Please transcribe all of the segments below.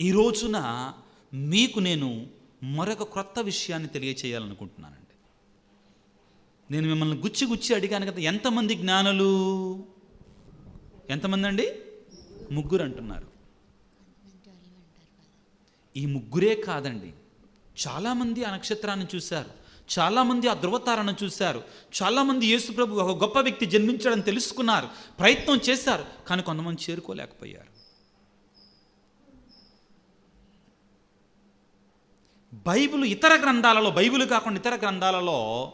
ఈ రోజున మీకు నేను మరొక క్రొత్త విషయాన్ని తెలియచేయాలనుకుంటున్నానండి. నేను మిమ్మల్ని గుచ్చి గుచ్చి అడిగాను కదా ఎంతమంది జ్ఞానులు? ఎంతమంది అండి ముగ్గురు అంటున్నారు ఈ ముగ్గురే కాదండి చాలామంది ఆ నక్షత్రాన్ని చూశారు చాలామంది ఆ ధృవతారను చూశారు చాలామంది యేసుప్రభు ఒక గొప్ప వ్యక్తి జన్మించడం తెలుసుకున్నారు ప్రయత్నం చేశారు కానీ కొంతమంది చేరుకోలేకపోయారు. బైబిల్ ఇతర గ్రంథాలలో బైబిల్ కాకుండా ఇతర గ్రంథాలలో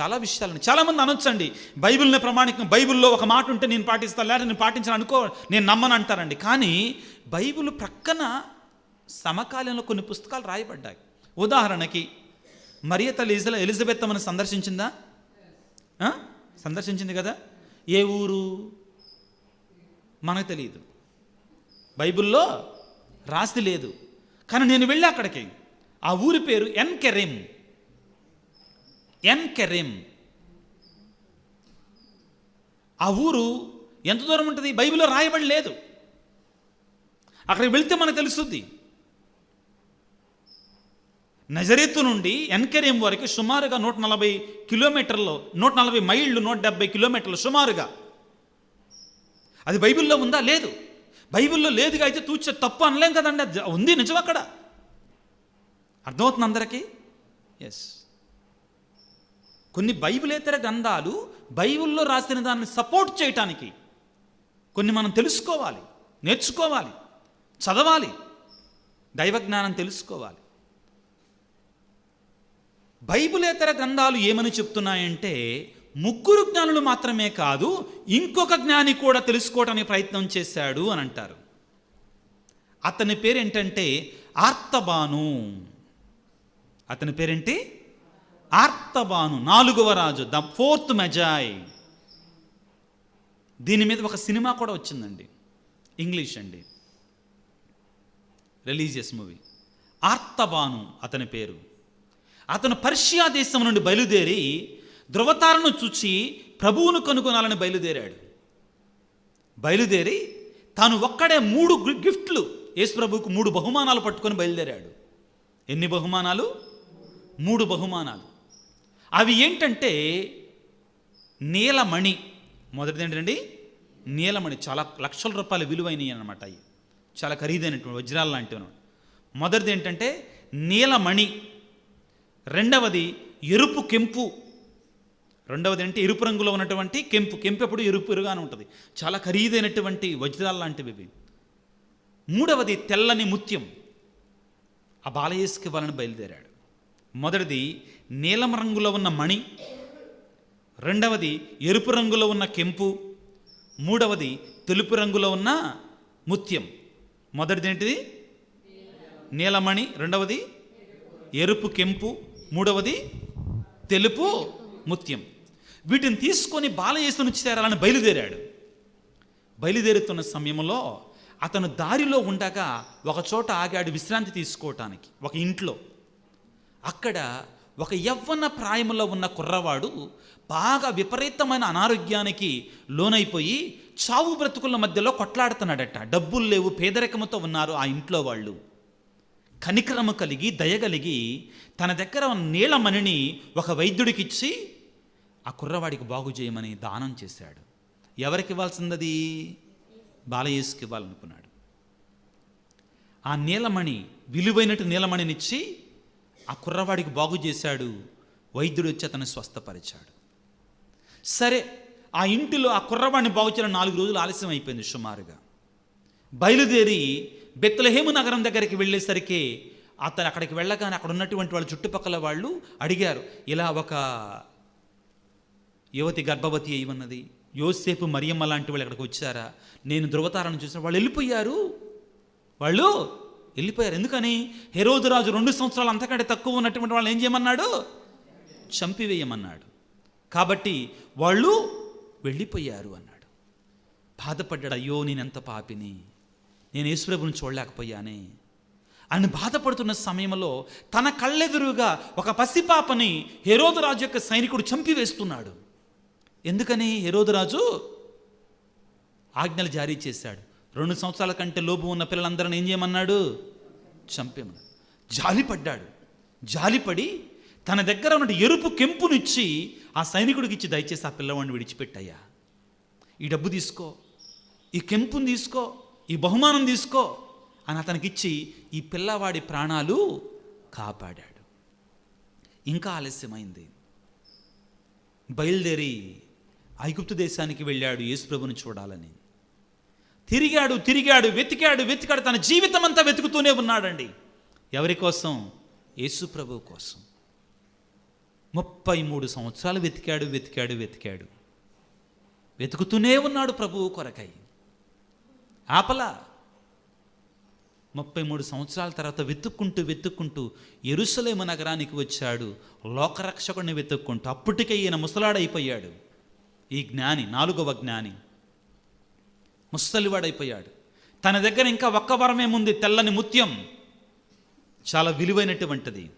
చాలా విషయాలను చాలామంది అనొచ్చండి. బైబిల్ని ప్రమాణికం బైబిల్లో ఒక మాట ఉంటే నేను పాటిస్తాను లేదా నేను పాటించాను అనుకో నేను నమ్మను అంటారండి. కానీ బైబిల్ ప్రక్కన సమకాలంలో కొన్ని పుస్తకాలు రాయబడ్డాయి. ఉదాహరణకి మరియ తల్లి ఇజల ఎలిజబెత్ అమ్మని సందర్శించిందా? సందర్శించింది కదా? ఏ ఊరు? మనకు తెలియదు బైబిల్లో రాసి లేదు. కానీ నేను వెళ్ళి అక్కడికి ఆ ఊరి పేరు ఎన్కెరిమ్ ఎన్కెరిమ్ ఆ ఊరు ఎంత దూరం ఉంటుంది? బైబిల్లో రాయబడి లేదు. అక్కడికి వెళ్తే మనకు తెలుస్తుంది. నజరేతు నుండి ఎన్కెరియం వరకు సుమారుగా నూట నలభై కిలోమీటర్లు నూట నలభై మైళ్ళు నూట డెబ్బై కిలోమీటర్లు సుమారుగా. అది బైబిల్లో ఉందా? లేదు. బైబిల్లో లేదుగా అయితే తూచే తప్పు అనలేం కదండి? అది ఉంది నిజం అక్కడ. అర్థమవుతుంది అందరికీ? ఎస్ కొన్ని బైబిలేతర గ్రంథాలు బైబిల్లో రాసిన దాన్ని సపోర్ట్ చేయటానికి కొన్ని మనం తెలుసుకోవాలి నేర్చుకోవాలి చదవాలి దైవజ్ఞానం తెలుసుకోవాలి. బైబిలేతర గ్రంథాలు ఏమని చెప్తున్నాయంటే ముగ్గురు జ్ఞానులు మాత్రమే కాదు ఇంకొక జ్ఞాని కూడా తెలుసుకోవడానికి ప్రయత్నం చేశాడు అని అంటారు. అతని పేరు ఏంటంటే ఆర్తబాను. అతని పేరేంటి? ఆర్తబాను నాలుగవ రాజు ద ఫోర్త్ మెజాయ్. దీని మీద ఒక సినిమా కూడా వచ్చిందండి. ఇంగ్లీష్ అండి. Religious movie. ఆర్తబాను అతని పేరు. అతను పర్షియా దేశం నుండి బయలుదేరి ధృవతారను చూచి ప్రభువును కనుగొనాలని బయలుదేరాడు. బయలుదేరి తాను ఒక్కడే మూడు గిఫ్ట్లు యేసు ప్రభువుకు మూడు బహుమానాలు పట్టుకొని బయలుదేరాడు. ఎన్ని బహుమానాలు? మూడు బహుమానాలు. అవి ఏంటంటే నీలమణి మొదటిది ఏంటండి? నీలమణి చాలా లక్షల రూపాయల విలువైనవి అనమాట అవి. చాలా ఖరీదైనటువంటి వజ్రాలు లాంటివి మొదటిది ఏంటంటే నీలమణి రెండవది ఎరుపు కెంపు. రెండవది అంటే ఎరుపు రంగులో ఉన్నటువంటి కెంపు. కెంపు ఎప్పుడు ఎరుపు ఎరుగానే ఉంటుంది. చాలా ఖరీదైనటువంటి వజ్రాలు లాంటివి ఇవి. మూడవది తెల్లని ముత్యం. ఆ బాలయేసుకి వాళ్ళని బయలుదేరాడు. మొదటిది నీలం రంగులో ఉన్న మణి రెండవది ఎరుపు రంగులో ఉన్న కెంపు మూడవది తెలుపు రంగులో ఉన్న ముత్యం. మొదటిది ఏంటిది? నీలమణి రెండవది ఎరుపు కెంపు మూడవది తెలుపు ముత్యం. వీటిని తీసుకొని బాలయేసు నుంచి చేరాలని బయలుదేరాడు. బయలుదేరుతున్న సమయంలో అతను దారిలో ఉండగా ఒక చోట ఆగాడు విశ్రాంతి తీసుకోవటానికి ఒక ఇంట్లో. అక్కడ ఒక యవ్వన ప్రాయములో ఉన్న కుర్రవాడు బాగా విపరీతమైన అనారోగ్యానికి లోనైపోయి చావు బ్రతుకుల మధ్యలో కొట్లాడుతున్నాడట. డబ్బులు లేవు పేదరికముతో ఉన్నారు ఆ ఇంట్లో వాళ్ళు. కనికరము కలిగి దయగలిగి తన దగ్గర ఉన్న నీలమణిని ఒక వైద్యుడికిచ్చి ఆ కుర్రవాడికి బాగు చేయమని దానం చేశాడు. ఎవరికి ఇవ్వాల్సిందది? బాలయేసుకి ఇవ్వాలనుకున్నాడు. ఆ నీలమణి విలువైనటు నీలమణినిచ్చి ఆ కుర్రవాడికి బాగు చేశాడు వైద్యుడు వచ్చి అతను స్వస్థపరిచాడు. సరే ఆ ఇంటిలో ఆ కుర్రవాడిని బాగు చేయడం నాలుగు రోజులు ఆలస్యం అయిపోయింది సుమారుగా. బయలుదేరి బెత్తలహేము నగరం దగ్గరికి వెళ్ళేసరికి అతను అక్కడికి వెళ్ళగానే అక్కడ ఉన్నటువంటి వాళ్ళ చుట్టుపక్కల వాళ్ళు అడిగారు ఇలా ఒక యువతి గర్భవతి అయి ఉన్నది యోసేపు మరియమ్మ లాంటి వాళ్ళు ఇక్కడికి వచ్చారా? నేను ధృవతారణం చూసిన వాళ్ళు వెళ్ళిపోయారు. వాళ్ళు వెళ్ళిపోయారు. ఎందుకని? హెరోదు రాజు రెండు సంవత్సరాలు అంతకంటే తక్కువ ఉన్నటువంటి వాళ్ళు ఏం చేయమన్నాడు? చంపివేయమన్నాడు. కాబట్టి వాళ్ళు వెళ్ళిపోయారు అన్నాడు. బాధపడ్డాడు అయ్యో నేనెంత పాపిని? నేను యేసుప్రభుని చూడలేకపోయానే? అని బాధపడుతున్న సమయంలో తన కళ్ళెదురుగా ఒక పసిపాపని హెరోదరాజు యొక్క సైనికుడు చంపివేస్తున్నాడు. ఎందుకని? హెరోదరాజు ఆజ్ఞలు జారీ చేశాడు. రెండు సంవత్సరాల కంటే లోపు ఉన్న పిల్లలందరిని ఏం చేయమన్నాడు? చంపేమన్నాడు. జాలిపడ్డాడు. జాలిపడి తన దగ్గర ఉన్న ఎరుపు కెంపునిచ్చి ఆ సైనికుడికి ఇచ్చి దయచేసి ఆ పిల్లవాడిని విడిచిపెట్టయ్యా. ఈ డబ్బు తీసుకో ఈ కెంపుని తీసుకో ఈ బహుమానం తీసుకో అని అతనికిచ్చి ఈ పిల్లవాడి ప్రాణాలు కాపాడాడు. ఇంకా ఆలస్యమైంది. బయలుదేరి ఐగుప్తు దేశానికి వెళ్ళాడు యేసుప్రభుని చూడాలని. తిరిగాడు తిరిగాడు వెతికాడు వెతికాడు తన జీవితం అంతా వెతుకుతూనే ఉన్నాడండి. ఎవరి కోసం? యేసు ప్రభు కోసం. ముప్పై మూడు సంవత్సరాలు వెతికాడు వెతికాడు వెతికాడు. వెతుకుతూనే ఉన్నాడు ప్రభువు కొరకై. ఆపలా. ముప్పై మూడు సంవత్సరాల తర్వాత వెతుక్కుంటూ వెతుక్కుంటూ ఎరుసలేమ నగరానికి వచ్చాడు. లోకరక్షకుడిని వెతుక్కుంటూ అప్పటికే ఈయన ముసలాడైపోయాడు. ఈ జ్ఞాని నాలుగవ జ్ఞాని. ముసలివాడైపోయాడు. తన దగ్గర ఇంకా ఒక్క వరమేముంది తెల్లని ముత్యం. చాలా విలువైనటువంటిది.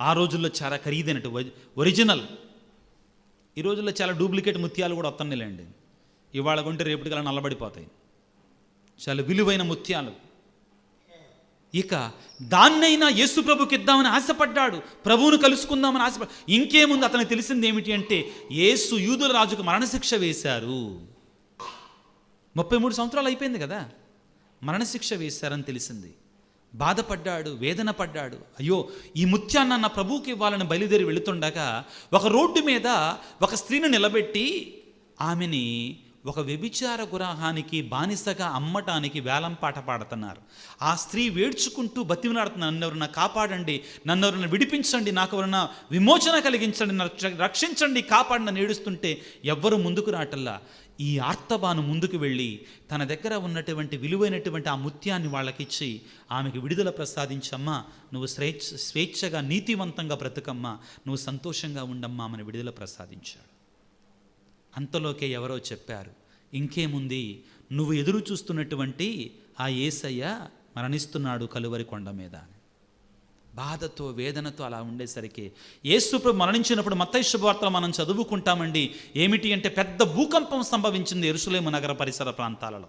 ఆ రోజుల్లో చాలా ఖరీదైనటు ఒరిజినల్. ఈ రోజుల్లో చాలా డూప్లికేట్ ముత్యాలు కూడా వస్తున్నాయిలేండి ఇవాళ కొంటే రేపటికల్లా నల్లబడిపోతాయి. చాలా విలువైన ముత్యాలు. ఇక దాన్నైనా యేసు ప్రభుకి ఇద్దామని ఆశపడ్డాడు. ప్రభువును కలుసుకుందామని ఆశపడ్డా ఇంకేముంది అతనికి తెలిసింది ఏమిటి అంటే యేసు యూదుల రాజుకు మరణశిక్ష వేశారు. ముప్పై మూడు సంవత్సరాలు అయిపోయింది కదా. మరణశిక్ష వేశారని తెలిసింది. బాధపడ్డాడు వేదన పడ్డాడు అయ్యో ఈ ముత్యాన్న నా ప్రభువుకి ఇవ్వాలని బయలుదేరి వెళుతుండగా ఒక రోడ్డు మీద ఒక స్త్రీని నిలబెట్టి ఆమెని ఒక వ్యభిచార గురాహానికి బానిసగా అమ్మటానికి వేలంపాట పాడుతున్నారు. ఆ స్త్రీ వేడ్చుకుంటూ బతిమలాడుతున్న నన్ను కాపాడండి నన్ను విడిపించండి నాకు ఎవరన్నా విమోచన కలిగించండి రక్షించండి కాపాడిన ఏడుస్తుంటే ఎవ్వరు ముందుకు రాటల్లా. ఈ ఆర్తబాను ముందుకు వెళ్ళి తన దగ్గర ఉన్నటువంటి విలువైనటువంటి ఆ ముత్యాన్ని వాళ్ళకిచ్చి ఆమెకు విడుదల ప్రసాదించమ్మా నువ్వు స్వేచ్ఛ స్వేచ్ఛగా నీతివంతంగా బ్రతుకమ్మా నువ్వు సంతోషంగా ఉండమ్మా ఆమెను విడుదల ప్రసాదించాడు అంతలోకే ఎవరో చెప్పారు ఇంకేముంది నువ్వు ఎదురు చూస్తున్నటువంటి ఆ ఏసయ్య మరణిస్తున్నాడు కలువరి కొండ మీద అని. బాధతో వేదనతో అలా ఉండేసరికి యేసుప్రభు మరణించినప్పుడు మత్తై శుభవార్తలు మనం చదువుకుంటామండి. ఏమిటి అంటే పెద్ద భూకంపం సంభవించింది ఎరుసలేము నగర పరిసర ప్రాంతాలలో.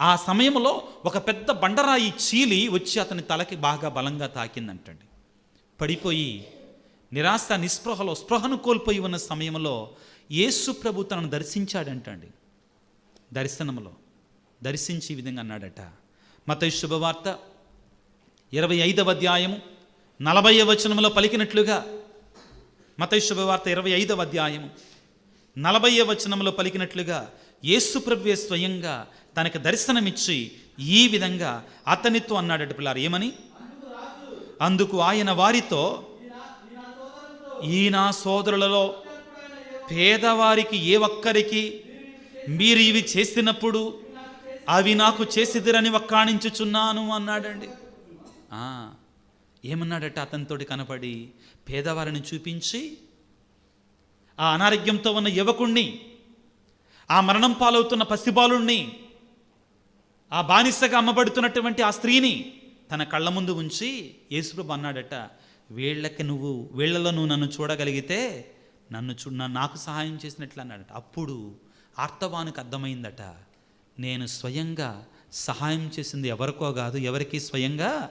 ఆ సమయంలో ఒక పెద్ద బండరాయి చీలి వచ్చి అతని తలకి బాగా బలంగా తాకిందంటండి. పడిపోయి నిరాశ నిస్పృహలో స్పృహను కోల్పోయి ఉన్న సమయంలో యేసు ప్రభు తనను దర్శించాడంటండి. దర్శనంలో దర్శించి ఈ విధంగా అన్నాడట. మత శుభవార్త ఇరవై ఐదవ అధ్యాయము నలభై వచనంలో పలికినట్లుగా మత వార్త ఇరవై ఐదవ అధ్యాయము. నలభై వచనంలో పలికినట్లుగా యేసుప్రభ్వే స్వయంగా తనకు దర్శనమిచ్చి ఈ విధంగా అతనితో అన్నాడట పిల్లారు ఏమని? అందుకు ఆయన వారితో ఈ నా సోదరులలో పేదవారికి ఏ ఒక్కరికి మీరు ఇవి చేసినప్పుడు అవి నాకు చేసిదిరని వక్కాణించుచున్నాను అన్నాడండి. ఆ, ఏమన్నాడట అతనితోటి కనపడి? పేదవారిని చూపించి ఆ అనారోగ్యంతో ఉన్న యువకుణ్ణి ఆ మరణం పాలవుతున్న పసిబాలుణ్ణి ఆ బానిసగా అమ్మబడుతున్నటువంటి ఆ స్త్రీని తన కళ్ళ ముందు ఉంచి యేసుప్రభు అన్నాడట వీళ్ళకి నువ్వు వీళ్ళలో నువ్వు నన్ను చూడగలిగితే నన్ను చూ నాకు సహాయం చేసినట్లు అన్నాడట. అప్పుడు ఆర్తవానికి అర్థమైందట నేను స్వయంగా సహాయం చేసింది ఎవరికో కాదు ఎవరికి స్వయంగా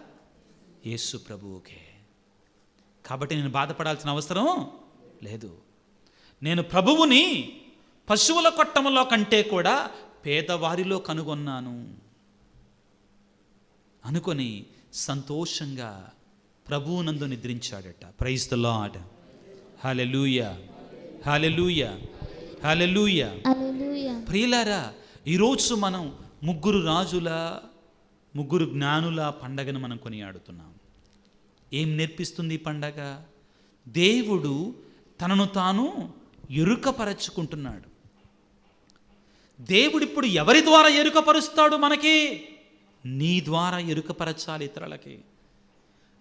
యేసు ప్రభువుకే. కాబట్టి నేను బాధపడాల్సిన అవసరం లేదు. నేను ప్రభువుని పశువుల కొట్టములో కంటే కూడా పేదవారిలో కనుగొన్నాను. అనుకొని సంతోషంగా ప్రభువునందు నిద్రించాడట. Praise the Lord hallelujah hallelujah hallelujah ప్రియులారా ఈరోజు మనం ముగ్గురు రాజుల ముగ్గురు జ్ఞానుల పండగను మనం కొనియాడుతున్నాం. ఏం నేర్పిస్తుంది ఈ పండగ? దేవుడు తనను తాను ఎరుకపరచుకుంటున్నాడు. దేవుడు ఇప్పుడు ఎవరి ద్వారా ఎరుకపరుస్తాడు మనకి? నీ ద్వారా ఎరుకపరచాలి ఇతరులకి.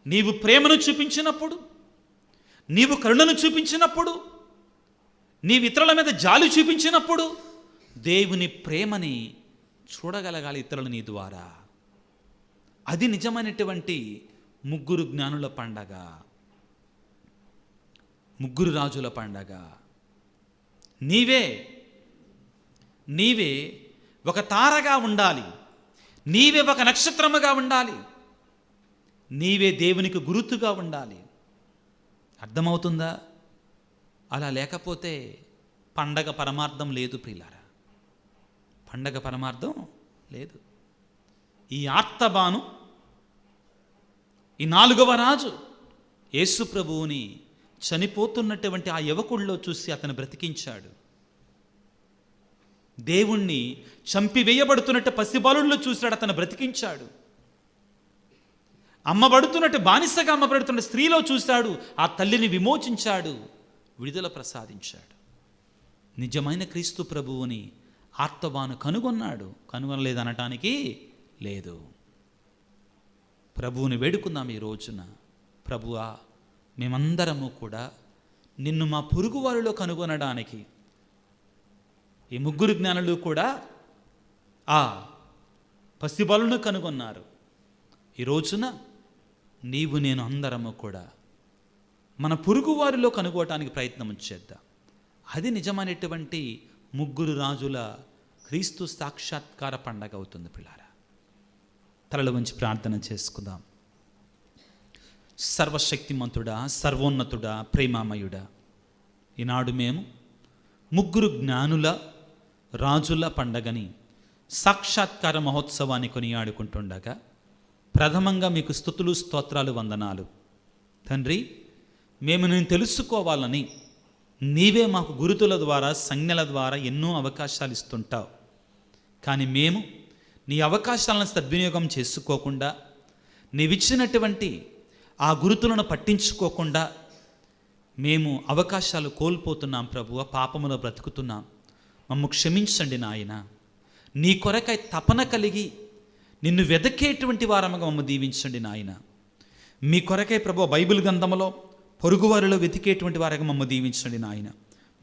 నీవు ప్రేమను చూపించినప్పుడు నీవు కరుణను చూపించినప్పుడు నీవు ఇతరుల మీద జాలి చూపించినప్పుడు దేవుని ప్రేమని చూడగలగాలి ఇతరులు నీ ద్వారా. అది నిజమైనటువంటి ముగ్గురు జ్ఞానుల పండగ. ముగ్గురు రాజుల పండగ. నీవే నీవే ఒక తారగా ఉండాలి. నీవే ఒక నక్షత్రముగా ఉండాలి. నీవే దేవునికి గురుతుగా ఉండాలి. అర్థమవుతుందా? అలా లేకపోతే పండగ పరమార్థం లేదు ప్రియులారా. పండగ పరమార్థం లేదు. ఈ ఆర్తబాను ఈ నాలుగవ రాజు యేసుప్రభువుని చనిపోతున్నటువంటి ఆ యువకుడిలో చూసి అతను బ్రతికించాడు. దేవుణ్ణి చంపివేయబడుతున్నట్టు పసిబాలుల్లో చూశాడు అతను బ్రతికించాడు. అమ్మబడుతున్నట్టు బానిసగా అమ్మబడుతున్న స్త్రీలో చూశాడు ఆ తల్లిని విమోచించాడు విడుదల ప్రసాదించాడు. నిజమైన క్రీస్తు ప్రభువుని ఆర్తవాను కనుగొన్నాడు. కనుగొనలేదనటానికి లేదు. ప్రభువుని వేడుకుందాం ఈ రోజున. ప్రభువా మేమందరము కూడా నిన్ను మా పొరుగువారిలో కనుగొనడానికి ఈ ముగ్గురు జ్ఞానులు కూడా ఆ పసిబలును కనుగొన్నారు. ఈ రోజున నీవు నేను అందరము కూడా మన పొరుగువారిలో కనుగోటానికి ప్రయత్నం చేద్దాం. అది నిజమైనటువంటి ముగ్గురు రాజుల క్రీస్తు సాక్షాత్కార పండగ అవుతుంది పిల్లారా. తలలు వంచి ప్రార్థన చేసుకుందాం. సర్వశక్తిమంతుడా సర్వోన్నతుడా ప్రేమామయుడా ఈనాడు మేము ముగ్గురు జ్ఞానుల రాజుల పండగని సాక్షాత్కార మహోత్సవాన్ని కొనియాడుకుంటుండగా ప్రథమంగా మీకు స్థుతులు స్తోత్రాలు వందనాలు. తండ్రి మేము నేను తెలుసుకోవాలని నీవే మాకు గురుతుల ద్వారా సంజ్ఞల ద్వారా ఎన్నో అవకాశాలు ఇస్తుంటావు. కానీ మేము నీ అవకాశాలను సద్వినియోగం చేసుకోకుండా నీవిచ్చినటువంటి ఆ గురుతులను పట్టించుకోకుండా మేము అవకాశాలు కోల్పోతున్నాం ప్రభువ పాపములో బ్రతుకుతున్నాం. మమ్ము క్షమించండి నాయన. నీ కొరకై తపన కలిగి నిన్ను వెదకేటువంటి వారముగా మమ్మ దీవించండి నాయన. మీ కొరకై ప్రభు బైబిల్ గంధములో పొరుగువారిలో వెతికేటువంటి వారగా మమ్మ దీవించండి నాయన.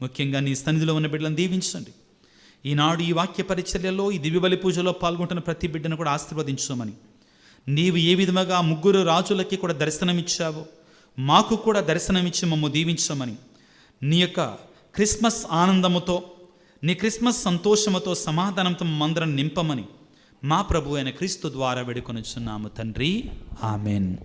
ముఖ్యంగా నీ సన్నిధిలో ఉన్న బిడ్డలను దీవించండి. ఈనాడు ఈ వాక్య పరిచర్యలో ఈ దివ్యబలి పూజలో పాల్గొంటున్న ప్రతి బిడ్డను కూడా ఆశీర్వదించమని నీవు ఏ విధముగా ఆ ముగ్గురు రాజులకి కూడా దర్శనమిచ్చావో మాకు కూడా దర్శనమిచ్చి మమ్ము దీవించమని. నీ యొక్క క్రిస్మస్ ఆనందముతో నీ క్రిస్మస్ సంతోషముతో సమాధానంతో మందరం నింపమని మా ప్రభు అయిన క్రీస్తు ద్వారా వేడుకొనిచున్నాము తండ్రి. ఆమెన్.